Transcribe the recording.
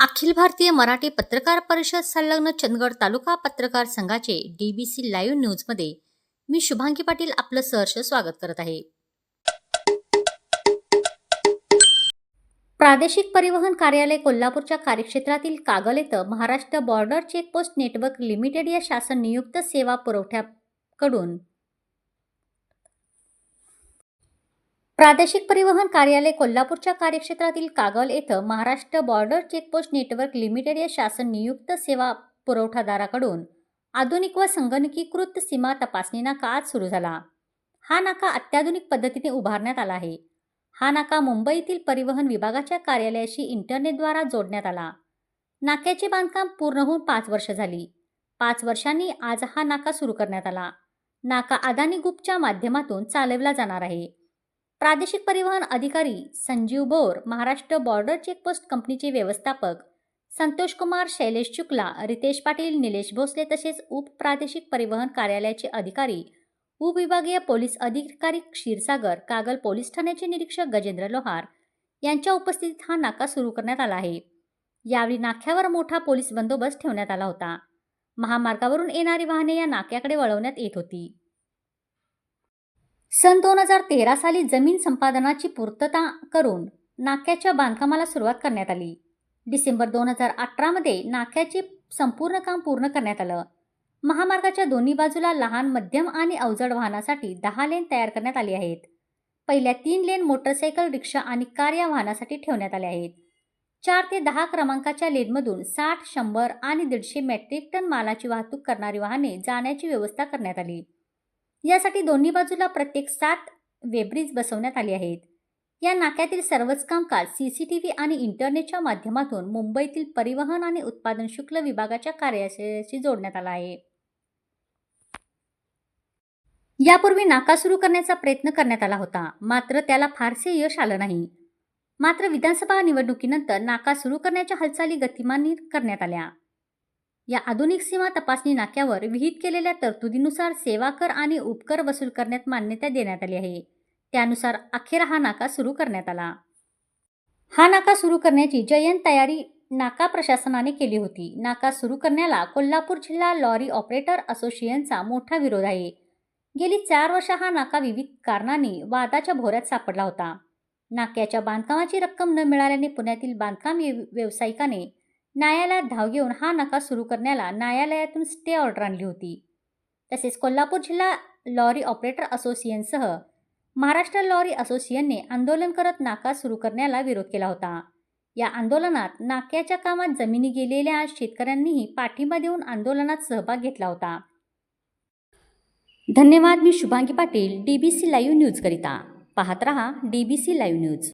अखिल भारतीय मराठी पत्रकार परिषद संलग्न चंदगड तालुका पत्रकार संघाचे डीबीसी लाईव्ह न्यूजमध्ये मी शुभांगी पाटील आपलं सहर्ष स्वागत करत आहे. प्रादेशिक परिवहन कार्यालय कोल्हापूरच्या कार्यक्षेत्रातील Kagal येथं Maharashtra border checkpost network limited या शासन नियुक्त सेवा पुरवठ्याकडून प्रादेशिक परिवहन कार्यालय कोल्हापूरच्या कार्यक्षेत्रातील Kagal येथं Maharashtra border checkpost network limited या शासन नियुक्त सेवा पुरवठादाराकडून आधुनिक व संगणकीकृत सीमा तपासणी नाका आज सुरू झाला. हा नाका अत्याधुनिक पद्धतीने उभारण्यात आला आहे. हा नाका मुंबईतील परिवहन विभागाच्या कार्यालयाशी इंटरनेटद्वारा जोडण्यात आला. नाक्याचे बांधकाम पूर्ण होऊन पाच वर्ष झाली. पाच वर्षांनी आज हा नाका सुरू करण्यात आला. नाका अदानी ग्रुपच्या माध्यमातून चालवला जाणार आहे. प्रादेशिक परिवहन अधिकारी संजीव बोर महाराष्ट्र बॉर्डर चेकपोस्ट कंपनीचे व्यवस्थापक संतोष कुमार शैलेश शुक्ला रितेश पाटील निलेश भोसले तसेच उपप्रादेशिक परिवहन कार्यालयाचे अधिकारी उपविभागीय पोलीस अधिकारी क्षीरसागर कागल पोलीस ठाण्याचे निरीक्षक गजेंद्र लोहार यांच्या उपस्थितीत हा नाका सुरू करण्यात आला आहे. यावेळी नाक्यावर मोठा पोलीस बंदोबस्त ठेवण्यात आला होता. महामार्गावरून येणारी वाहने या नाक्याकडे वळवण्यात येत होती. सन दोन हजार तेरा साली जमीन संपादनाची पूर्तता करून नाक्याच्या बांधकामाला सुरुवात करण्यात आली. डिसेंबर दोन हजार अठरामध्ये नाक्याचे संपूर्ण काम पूर्ण करण्यात आलं. महामार्गाच्या दोन्ही बाजूला लहान मध्यम आणि अवजड वाहनासाठी दहा लेन तयार करण्यात आली आहेत. पहिल्या तीन लेन मोटरसायकल रिक्षा आणि कार या वाहनासाठी ठेवण्यात आल्या आहेत. चार ते दहा क्रमांकाच्या लेनमधून साठ शंभर आणि दीडशे मेट्रिक टन मालाची वाहतूक करणारी वाहने जाण्याची व्यवस्था करण्यात आली. यासाठी दोन्ही बाजूला प्रत्येक सात वेब्रिज बसवण्यात आली आहेत. या नाक्यातील सर्वच कामकाज सी सी टी व्ही आणि इंटरनेटच्या माध्यमातून मुंबईतील परिवहन आणि उत्पादन शुल्क विभागाच्या कार्यालयाशी जोडण्यात आला आहे. यापूर्वी नाका सुरू करण्याचा प्रयत्न करण्यात आला होता मात्र त्याला फारसे यश आलं नाही. मात्र विधानसभा निवडणुकीनंतर नाका सुरू करण्याच्या हालचाली गतिमान करण्यात आल्या. या आधुनिक सीमा तपासणी नाक्यावर विहित केलेल्या तरतुदीनुसार सेवा कर आणि उपकर वसूल करण्यात मान्यता देण्यात आली आहे. त्यानुसार अखेर हा नाका सुरू करण्यात आला. हा नाका सुरू करण्याची जयंत तयारी नाका प्रशासनाने केली होती. नाका सुरू करण्याला कोल्हापूर जिल्हा लॉरी ऑपरेटर असोसिएशनचा मोठा विरोध आहे. गेली चार वर्ष हा नाका विविध कारणांनी वादाच्या भोऱ्यात सापडला होता. नाक्याच्या बांधकामाची रक्कम न मिळाल्याने पुण्यातील बांधकाम व्य- व्यावसायिकाने न्यायालयात धाव घेऊन हा नाका सुरू करण्याला न्यायालयातून स्टे ऑर्डर आणली होती. तसेच कोल्हापूर जिल्हा लॉरी ऑपरेटर असोसिएशनसह महाराष्ट्र लॉरी असोसिएशनने आंदोलन करत नाका सुरू करण्याला विरोध केला होता. या आंदोलनात नाक्याच्या कामात जमिनी गेलेल्या शेतकऱ्यांनीही पाठिंबा देऊन आंदोलनात सहभाग घेतला होता. धन्यवाद मी Shubhangi Patil D B C live न्यूजकरिता पाहत रहा D B C live news